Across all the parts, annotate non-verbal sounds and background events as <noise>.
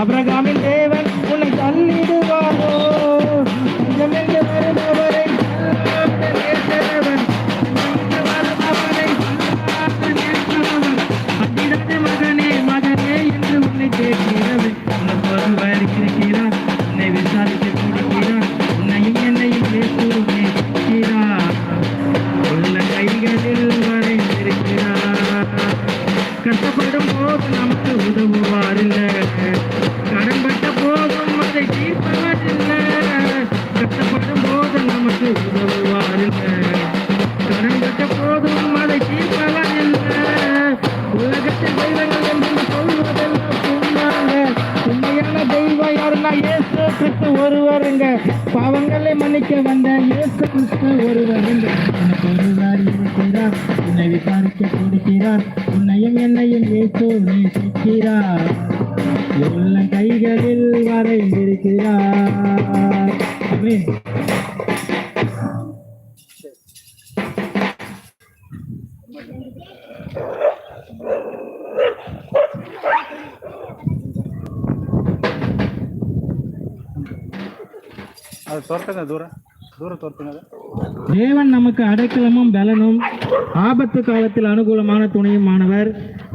आब्रगामिल देव கஷ்டப்படும் போது நமக்கு உதவுவார் இல்ல கடன்பட்ட போதும் அதை தீர்ப்பவர் இல்ல கஷ்டப்படும் போது நமக்கு உதவுவார் இல்ல கடன்பட்ட போதும் அதை தீர்ப்பவர் இல்ல உலகத்தில் தெய்வங்கள் என்று சொல்வதெல்லாம் சும்மாங்க உண்மையான தெய்வம் யாருன்னா இயேசு கிறிஸ்து ஒருவருங்க. பாவங்களை மன்னிக்க வந்த இயேசு கிறிஸ்து ஒருவருங்க. ஒருவர் இருக்கிறார் உன்னை விசாரிக்க கொடுக்கிறார் என்னையும் என்னையும் இயேசு நேசிக்கிறார் எல்லா கைகளில் வரைந்திருக்கிறார் அது துரத்துங்க தூரம். தேவன் நமக்கு அடைக்கலமும் பலனும் ஆபத்து காலத்தில் அனுகூலமான துணையும் ஆனவர்.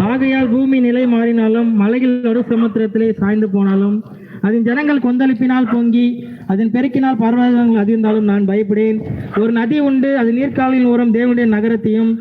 ஆகையால் பூமி நிலை மாறினாலும் மலையில் நடு சமுத்திரத்திலே சாய்ந்து போனாலும் அதன் ஜனங்கள் கொந்தளிப்பினால் பொங்கி அதன் பெருக்கினால் பர்வதங்கள் அதிர்ந்தாலும் நான் பயப்படேன். ஒரு நதி உண்டு அது நீர்க்காலின் ஓரம் தேவனுடைய நகரத்தையும்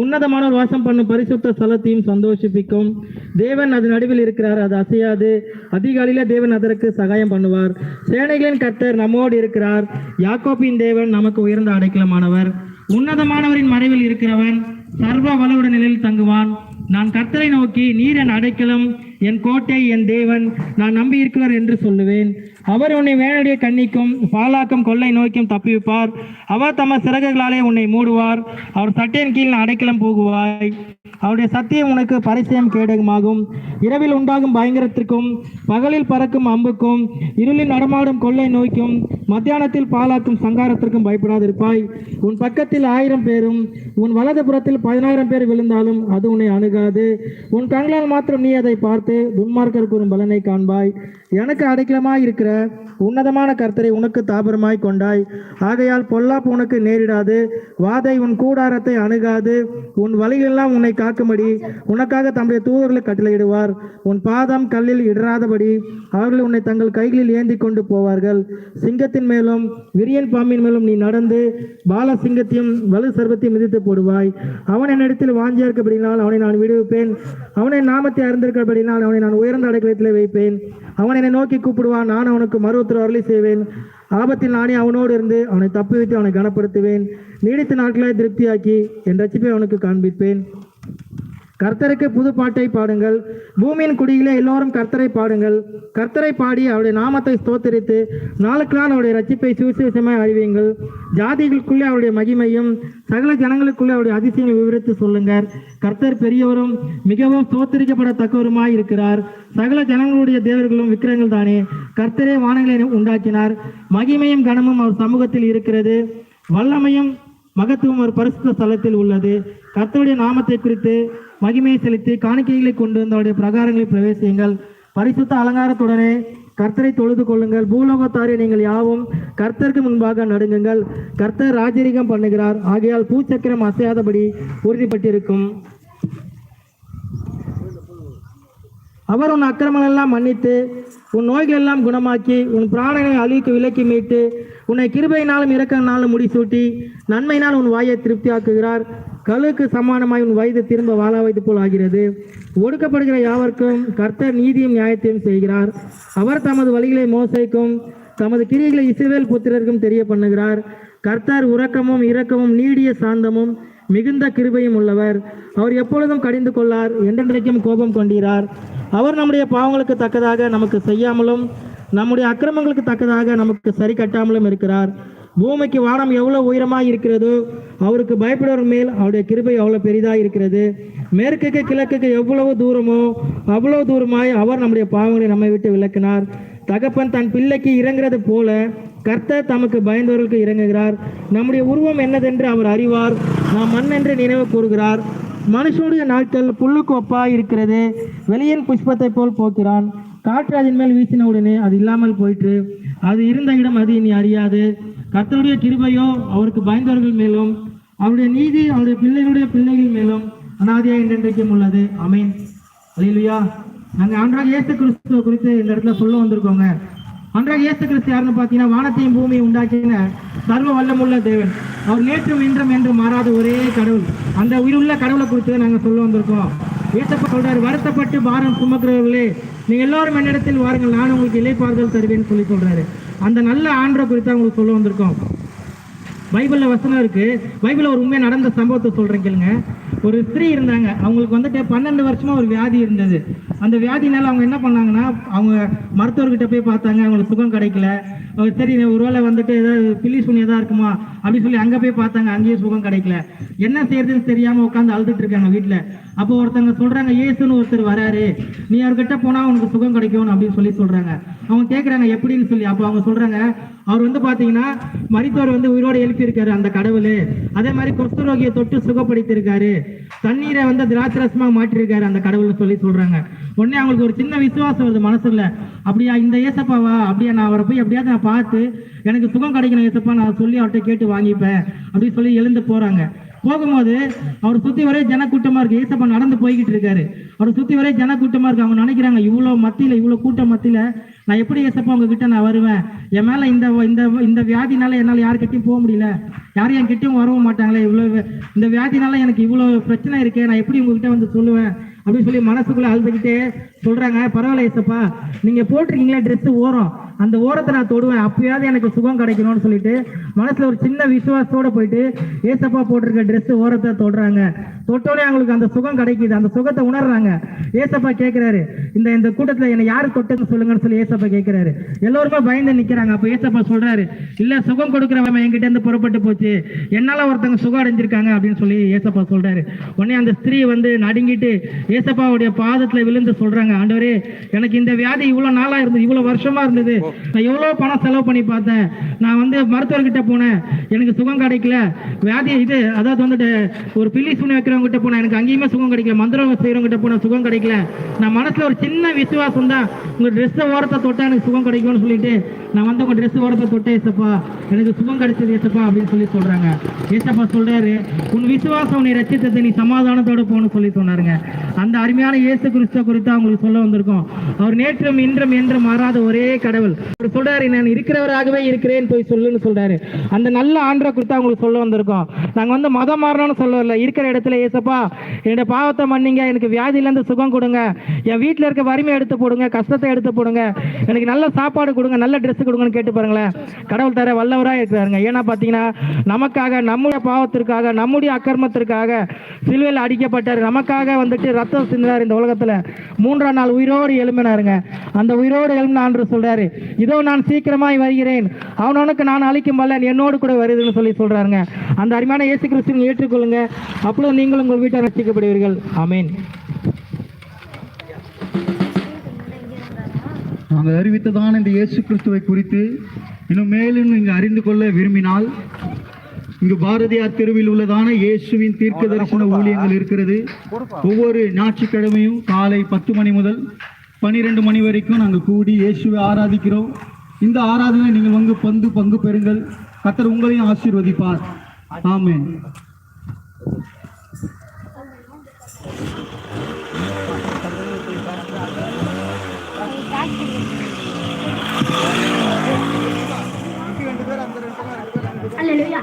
உன்னதமான வாசம் பண்ணும் பரிசுத்த ஸ்தலத்தையும் சந்தோஷிப்பிக்கும். தேவன் அது நடுவில் இருக்கிறார் அது அசையாது. அதிகாலையில தேவன் அதற்கு சகாயம் பண்ணுவார். சேனைகளின் கர்த்தர் நம்மோடு இருக்கிறார். யாக்கோப்பின் தேவன் நமக்கு உயர்ந்த அடைக்கலமானவர். உன்னதமானவரின் மறைவில் இருக்கிறவன் சர்வ வளவுட நிலையில் தங்குவான். நான் கர்த்தரை நோக்கி நீர் என் அடைக்கலம் என் கோட்டை என் தேவன் நான் நம்பி இருக்கிறார் என்று சொல்லுவேன். அவர் உன்னை வேணுடைய கண்ணிக்கும் பாலாக்கும் கொள்ளை நோய்க்கும் தப்பிவிப்பார். அவர் தம சிறகுகளாலே உன்னை மூடுவார். அவர் சட்டையின் கீழ் அடைக்கலம் போகுவாய். அவருடைய சத்தியம் உனக்கு பரிசயம் கேடகமாகும். இரவில் உண்டாகும் பயங்கரத்திற்கும் பகலில் பறக்கும் அம்புக்கும் இருளில் நடமாடும் கொள்ளை நோய்க்கும் மத்தியானத்தில் பாலாக்கும் சங்காரத்திற்கும் பயப்படாதிருப்பாய். உன் பக்கத்தில் ஆயிரம் பேரும் உன் வலது புறத்தில் பதினாயிரம் பேர் விழுந்தாலும் அது உன்னை அணுகாது. உன் கண்களால் மாத்திரம் நீ அதை பார்த்து பார்த்து துன்மார்க்கர் கூறும் பலனை காண்பாய். எனக்கு அடைக்கலமாய் இருக்கிற உன்னதமான கர்த்தரை உனக்கு தாபரமாய் கொண்டாய். ஆகையால் பொல்லாப்பு உனக்கு நேரிடாது. வாதை உன் கூடாரத்தை அணுகாது. உன் வழிகளெல்லாம் உன்னை காக்கும்படி உனக்காக தம்முடைய தூதர்களை கட்டளையிடுவார். உன் பாதம் கல்லில் இடராதபடி அவர்கள் உன்னை தங்கள் கைகளில் ஏந்தி கொண்டு போவார்கள். சிங்கத்தின் மேலும் விரியன் பாம்பின் மேலும் நீ நடந்து பால சிங்கத்தையும் வலு சர்வத்தையும் மிதித்து போடுவாய். அவன் என்னிடத்தில் வாஞ்சியா இருக்கபடினால் அவனை நான் விடுவிப்பேன். அவனை நாமத்தை அறிந்திருக்கிறபடினால் அவனை நான் உயர்ந்த அடைக்கலத்தில் வைப்பேன். அவன் என்னை நோக்கி கூப்பிடுவான். நான் அவனுக்கு மருவத்தில் அருளி செய்வேன். ஆபத்தில் நானே அவனோடு இருந்து அவனை தப்பி வைத்து அவனை கனப்படுத்துவேன். நீடித்த நாட்களை திருப்தியாக்கி என் ரசிப்பை அவனுக்கு காண்பிப்பேன். கர்த்தருக்கு புது பாட்டை பாடுங்கள். பூமியின் குடியிலே எல்லோரும் கர்த்தரை பாடுங்கள். கர்த்தரை பாடி அவருடைய நாமத்தை ஸ்தோத்தரித்து நாளுக்கு நாள் அவருடைய ரட்சிப்பை சுவிசேஷமாய் அறிவியுங்கள். ஜாதிகளுக்குள்ளே அவருடைய மகிமையும் சகல ஜனங்களுக்குள்ளே அவருடைய அதிசயம் விவரித்து சொல்லுங்கள். கர்த்தர் பெரியவரும் மிகவும் ஸ்தோத்தரிக்கப்படத்தக்கவருமாய் இருக்கிறார். சகல ஜனங்களுடைய தேவர்களும் விக்கிரங்கள் தானே. கர்த்தரே வானங்களை உண்டாக்கினார். மகிமையும் கனமும் அவர் சமூகத்தில் இருக்கிறது. வல்லமையும் மகத்துவம் ஒரு பரிசுத்த ஸ்தலத்தில் உள்ளது. கர்த்தருடைய நாமத்தை குறித்து மகிமையை செலுத்தி காணிக்கைகளை கொண்டு வந்தவருடைய பிரகாரங்களில் பிரவேசியுங்கள். பரிசுத்த அலங்காரத்துடனே கர்த்தரை தொழுது கொள்ளுங்கள். பூலோகத்தாரை நீங்கள் யாவும் கர்த்தருக்கு முன்பாக நடுங்குங்கள். கர்த்தர் ராஜரிகம் பண்ணுகிறார். ஆகையால் பூச்சக்கரம் அசையாதபடி உறுதிப்பட்டிருக்கும். அவர் உன் அக்கிரமங்கள் எல்லாம் மன்னித்து உன் நோய்கள் எல்லாம் குணமாக்கி உன் பிராணனை அழிவுக்கு விலக்கி மீட்டு உன்னை கிருபையினாலும் இரக்கனாலும் முடிசூட்டி நன்மையினால் உன் வாயை திருப்தியாக்குகிறார். கழுக்கு சமானமாய் உன் வயது திரும்ப வாழ வைத்து போல் ஆகிறது. ஒடுக்கப்படுகிற யாவருக்கும் கர்த்தர் நீதியும் நியாயத்தையும் செய்கிறார். அவர் தமது வழிகளை மோசைக்கும் தமது கிரிகளை இசைவேல் புத்திரருக்கும் தெரிய பண்ணுகிறார் கர்த்தர் உறக்கமும் இரக்கமும் நீடிய சாந்தமும் மிகுந்த கிருபையும் உள்ளவர். அவர் எப்பொழுதும் கடிந்து கொள்ளார் என்றென்றைக்கும் கோபம் கொண்டீரார். அவர் நம்முடைய பாவங்களுக்கு தக்கதாக நமக்கு செய்யாமலும் நம்முடைய அக்கிரமங்களுக்கு தக்கதாக நமக்கு சரி கட்டாமலும் இருக்கிறார். பூமிக்கு வானம் எவ்வளவு உயரமாக இருக்கிறதோ அவருக்கு பயப்படுவர் மேல் அவருடைய கிருபை அவ்வளவு பெரிதாக இருக்கிறது. மேற்குக்கு கிழக்குக்கு எவ்வளவு தூரமோ அவ்வளவு தூரமாய் அவர் நம்முடைய பாவங்களை நம்மை விட்டு விளக்கினார் தகப்பன் தன் பிள்ளைக்கு இறங்குறது போல கர்த்தர் தமக்கு பயந்தவர்களுக்கு இறங்குகிறார். நம்முடைய உருவம் என்னதென்று அவர் அறிவார். நாம் மண் என்று நினைவு கூறுகிறார். மனுஷனுடைய நாட்கள் புல்லுக்கு ஒப்பாக இருக்கிறது. வெளியின் புஷ்பத்தை போல் போக்கிறான். காற்று அதன் மேல் வீசின உடனே அது இல்லாமல் போயிற்று. அது இருந்த இடம் அது இனி அறியாது. கர்த்தருடைய கிருபையோ அவருக்கு பயந்தவர்கள் மேலும் அவருடைய நீதி அவருடைய பிள்ளைகளுடைய பிள்ளைகள் மேலும் அனாதியா என்றென்றைக்கும் உள்ளது. அமீன் அல்லேலூயா நாங்கள் அன்றாக இயேசு கிறிஸ்துவ குறித்து இந்த இடத்துல சொல்ல வந்திருக்கோங்க. அன்றாக இயேசு கிறிஸ்து யாருன்னு பார்த்தீங்கன்னா வானத்தையும் பூமியை உண்டாக்கின சர்வ வல்லமுள்ள தேவன். அவர் நேற்றும் இன்றும் என்று மாறாத ஒரே கடவுள். அந்த உயிருள்ள கடவுளை குறித்து நாங்கள் சொல்ல வந்திருக்கோம். ஏசப்பா சொல்றாரு வருத்தப்பட்டு பாரம் சுமக்கிறவர்களே நீங்கள் எல்லாரும் என்னிடத்தில் வாருங்கள் நான் உங்களுக்கு இலைப்பாறுதல் தருவேன்னு சொல்லி சொல்றாரு. அந்த நல்ல ஆண்டரை குறித்து உங்களுக்கு சொல்ல வந்திருக்கோம். பைபிளில் வசனம் இருக்குது பைபிளில் ஒரு உண்மையாக நடந்த சம்பவத்தை சொல்கிறேன் கேளுங்க. ஒரு ஸ்திரீ இருந்தாங்க. அவங்களுக்கு வந்துட்டு பன்னெண்டு வருஷமாக ஒரு வியாதி இருந்தது. அந்த வியாதினால அவங்க என்ன பண்ணாங்கன்னா அவங்க மருத்துவர்கிட்ட போய் பார்த்தாங்க. அவங்களுக்கு சுகம் கிடைக்கல. சரி சரி ஒருவேளை வந்துட்டு ஏதாவது பில்லி சுனி ஏதாவது இருக்குமா அப்படின்னு சொல்லி அங்கே போய் பார்த்தாங்க. அங்கேயும் சுகம் கிடைக்கல. என்ன செய்யறதுன்னு தெரியாமல் உட்காந்து அழுதுட்டு இருக்காங்க வீட்டில் அப்போ ஒருத்தங்க சொல்கிறாங்க இயேசுன்னு ஒருத்தர் வராரு. நீ அவர்கிட்ட போனால் உனக்கு சுகம் கிடைக்கும் அப்படின்னு சொல்லி சொல்கிறாங்க அவங்க கேட்குறாங்க எப்படின்னு சொல்லி. அப்போ அவங்க சொல்கிறாங்க அவர் வந்து பாத்தீங்கன்னா மரித்தோர் வந்து உயிரோடு எழுப்பியிருக்காரு அந்த கடவுள். அதே மாதிரி குஷ்டரோகியை தொட்டு சுகப்படுத்தியிருக்காரு. தண்ணீரை வந்து திராட்சரசமா மாற்றிருக்காரு அந்த கடவுள்னு சொல்லி சொல்றாங்க. உடனே அவங்களுக்கு ஒரு சின்ன விசுவாசம் வருது மனசுல. அப்படியா இந்த ஏசப்பாவா? அப்படியா நான் அவரை போய் எப்படியாவது நான் பார்த்து எனக்கு சுகம் கிடைக்கணும் ஏசப்பா நான் சொல்லி அவர்கிட்ட கேட்டு வாங்கிப்பேன். அப்படின்னு சொல்லி எழுந்து போறாங்க. போகும்போது அவர் சுத்தி வரை ஜனக்கூட்டமா இருக்கு. ஏசப்பா நடந்து போய்கிட்டு இருக்காரு. அவர் சுத்தி வரை ஜனக்கூட்டமா இருக்கு. அவங்க நினைக்கிறாங்க இவ்வளவு மத்தியில இவ்வளவு கூட்டம் மத்தியில நான் எப்படி ஏசப்பா உங்ககிட்ட நான் வருவேன்? என் மேல இந்த இந்த இந்த வியாதினால என்னால யாருக்கிட்டையும் போக முடியல. யாரும் என்கிட்டயும் வரவும் மாட்டாங்களே. இவ்வளவு இந்த வியாதினால எனக்கு இவ்வளவு பிரச்சனை இருக்கு. நான் எப்படி உங்ககிட்ட வந்து சொல்லுவேன்? அப்படின்னு சொல்லி மனசுக்குள்ள அழுதுகிட்டே சொல்றாங்க. பரவாயில்ல ஏசப்பா நீங்க போட்டிருக்கீங்களே ட்ரெஸ் ஓரம். அந்த ஓரத்தை நான் தொடுவேன். அப்பயாவது எனக்கு சுகம் கிடைக்கணும்னு சொல்லிட்டு மனசுல ஒரு சின்ன விசுவாசத்தோட போயிட்டு ஏசப்பா போட்டிருக்க ட்ரெஸ் ஓரத்தை தொடுறாங்க. தொட்டோடனே அவங்களுக்கு அந்த சுகம் கிடைக்குது. அந்த சுகத்தை உணர்றாங்க. ஏசப்பா கேட்கிறாரு இந்த இந்த கூட்டத்துல என்னை யாரு தொட்டதுன்னு சொல்லுங்கன்னு சொல்லி ஏசப்பா கேட்கிறாரு எல்லோருமே பயந்து நிக்கிறாங்க. அப்ப ஏசப்பா சொல்றாரு இல்ல சுகம் கொடுக்குறவன் என்கிட்ட இருந்து புறப்பட்டு போச்சு. என்னால ஒருத்தங்க சுகம் அடைஞ்சிருக்காங்க அப்படின்னு சொல்லி ஏசப்பா சொல்றாரு. உடனே அந்த ஸ்திரீ வந்து நடுங்கிட்டு ஏசப்பாவுடைய பாதத்துல விழுந்து சொல்றாங்க ஆண்டவரே எனக்கு இந்த வியாதி இவ்வளவு நாளா இருந்தது இவ்வளவு வருஷமா இருந்தது. நான் எவ்வளோ பணம் செலவு பண்ணி பார்த்தேன். நான் வந்து மருத்துவர்கிட்ட போனேன். எனக்கு சுகம் கிடைக்கல. வியாதி இது அதாவது வந்துட்டு ஒரு பில்லி சுனி வைக்கிறவங்ககிட்ட போனேன். எனக்கு அங்கேயுமே சுகம் கிடைக்கல. மந்திரம் செய்கிறவங்ககிட்ட போனேன் போன சுகம் கிடைக்கல. நான் மனசில் ஒரு சின்ன விசுவாசம் தான். உங்கள் ட்ரெஸ்ஸை ஓரத்தை தொட்டால் எனக்கு சுகம் கிடைக்கும்னு சொல்லிட்டு நான் வந்து உங்கள் ட்ரெஸ் ஓரத்தை தொட்டேன் ஏசப்பா. எனக்கு சுகம் கிடைச்சது ஏசப்பா அப்படின்னு சொல்லி சொல்கிறாங்க ஏசப்பா சொல்கிறாரு உன் விசுவாசம் உன்னை ரச்சித்தத்தை நீ சமாதானத்தோட போகணும்னு சொல்லி சொன்னாருங்க. அந்த அருமையான இயேசு கிறிஸ்துவ குறித்து அவங்களுக்கு சொல்ல வந்திருக்கோம். அவர் நேற்றும் இன்றும் என்றும் மாறாத ஒரே கடவுள். அவர் சொல்றாரு நான் இருக்கிறவராகவே இருக்கிறேன் போய் சொல்லுன்னு சொல்றாரு. அந்த நல்ல ஆண்டரை குறித்து அவங்களுக்கு சொல்ல வந்திருக்கோம். நாங்க வந்து மதம் மாறணும்னு சொல்ல வரல இருக்கிற இடத்துல ஏசப்பா என்னோட பாவத்தை மன்னிங்க. எனக்கு வியாதியிலேருந்து சுகம் கொடுங்க. என் வீட்டில் இருக்க வறுமை எடுத்து போடுங்க. கஷ்டத்தை எடுத்து போடுங்க. எனக்கு நல்ல சாப்பாடு கொடுங்க. நல்ல ட்ரெஸ் கொடுங்கன்னு கேட்டு பாருங்களேன். கடவுள் தர வல்லவராக இருக்கிறாருங்க. ஏன்னா பார்த்தீங்கன்னா நமக்காக நம்முடைய பாவத்திற்காக நம்முடைய அக்கிரமத்திற்காக சிலுவையில் அடிக்கப்பட்டார். நமக்காக வந்துட்டு ரத்தம் சிந்தினார் இந்த உலகத்தில். மூன்றாம் நாள் உயிரோடு எழும்பினாருங்க. அந்த உயிரோடு எழும்பின ஆண்டு சொல்றாரு இதோ நான் சீக்கிரமாய் வருகிறேன். அவனவனுக்கு நான் அழிக்கும் வல்லன் என்னோடு கூட வருதுன்னு சொல்லி சொல்றாருங்க. அந்த அருமையான இயேசு கிறிஸ்துவின் ஏற்றுக்கொள்ளுங்க. அப்பொழுது நீங்களும் உங்கள் வீட்டை ரசிக்கப்படுவீர்கள் அமேன் நாங்கள் அறிவித்ததான இந்த இயேசு கிறிஸ்துவை குறித்து இன்னும் மேலும் நீங்கள் அறிந்து கொள்ள விரும்பினால் இங்கு பாரதியார் தெருவில் உள்ளதான இயேசுவின் தீர்க்க தரிசன ஊழியங்கள் இருக்கிறது. ஒவ்வொரு ஞாயிற்றுக்கிழமையும் காலை பத்து மணி முதல் பன்னிரெண்டு மணி வரைக்கும் நாங்கள் கூடி இயேசுவை ஆராதிக்கிறோம். இந்த ஆராதனை நீங்கள் வந்து பங்கு பங்கு பெறுங்கள். கத்தர் உங்களையும் ஆசீர்வதிப்பார். ஆமென். Hallelujah.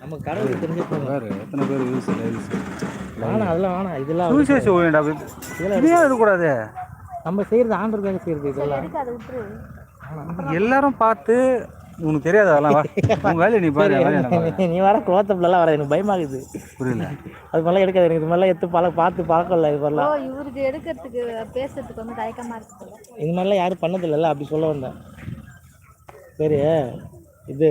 நமக்கு கடவுளுக்கு தெரிஞ்ச எத்தனை பேர் யூஸ் வேணாம் அதெல்லாம் வேணாம் இதெல்லாம் சுவிசேஷ ஓவியண்டா இதே இருக்கக்கூடாது நம்ம செய்யறது ஆண்டருக்காக செய்யறது இதெல்லாம். எல்லாரும் பார்த்து உனக்கு தெரியாது அதெல்லாம் <laughs> உன் வேலையை நீ பாரு. நீ வர குளத்தப்புலாம் வர எனக்கு பயமாகுது. புரியல. அது மாதிரிலாம் எடுக்காது எனக்கு இது மாதிரிலாம் எடுத்து பழ பார்த்து பழக்கம் இல்லை இது ஓ மாதிரிலாம் இவருக்கு எடுக்கிறதுக்கு பேசுறதுக்கு வந்து தயக்கமா இருக்கு போல. இது மாதிரிலாம் யாரும் பண்ணதில்லைல்ல அப்படி சொல்ல வந்தேன். சரி இது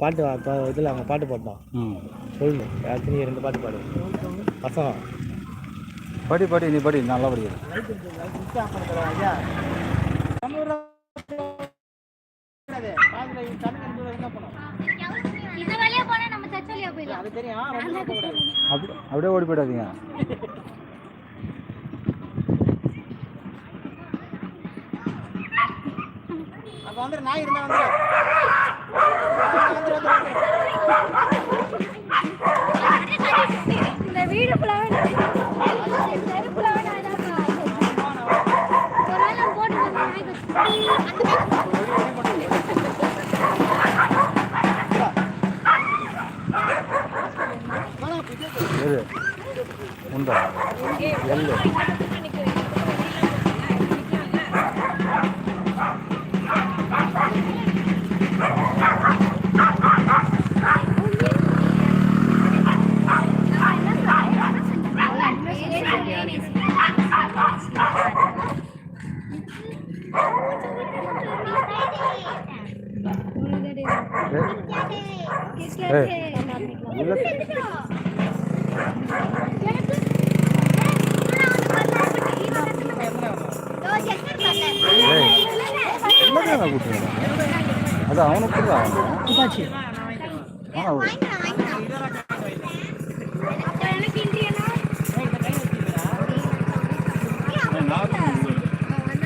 பாட்டு இதில் அவங்க பாட்டு பாட்டோம் ம். சொல்லு யாருக்கு நீ ரெண்டு பாட்டு பாடு. பசங்க. படி படி நீ படி நல்லா படிக்கிற இந்த வழியா போனா நம்ம சர்ச் வழியா போயிடலாம் அது தெரியும் அப்படி அப்படியே ஓடி போயிடாதீங்க. அப்போ வந்து நாய் இருந்தா வந்து இந்த வீடு இல்லை எல்லாத்தையும் நான் கூப்பிட்டுருக்கேன் அது அவனுக்கு தான் ஆனால்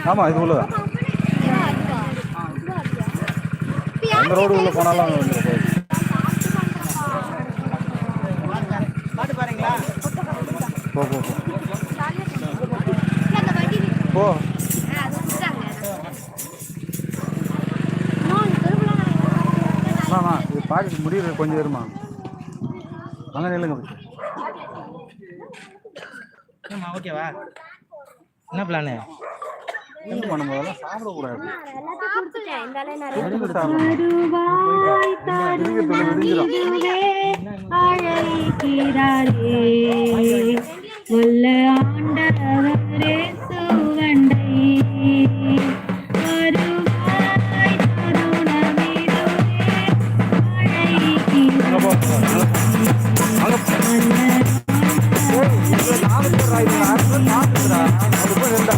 ஆமாம் இது உள்ளதான் அந்த ரோடு உள்ள போனாலும் போ போ. போ போ அம்மா இது பாக்கெட் முடியுது கொஞ்சம் இருமா அங்கே நில்லுங்க. ஓகேவா என்ன பிளானு அழைக்கிறாரே ஆண்ட நாலு பேர் ஆயிடுறா நாலு பேர் ஆயிடுறா அது போய் இருந்தா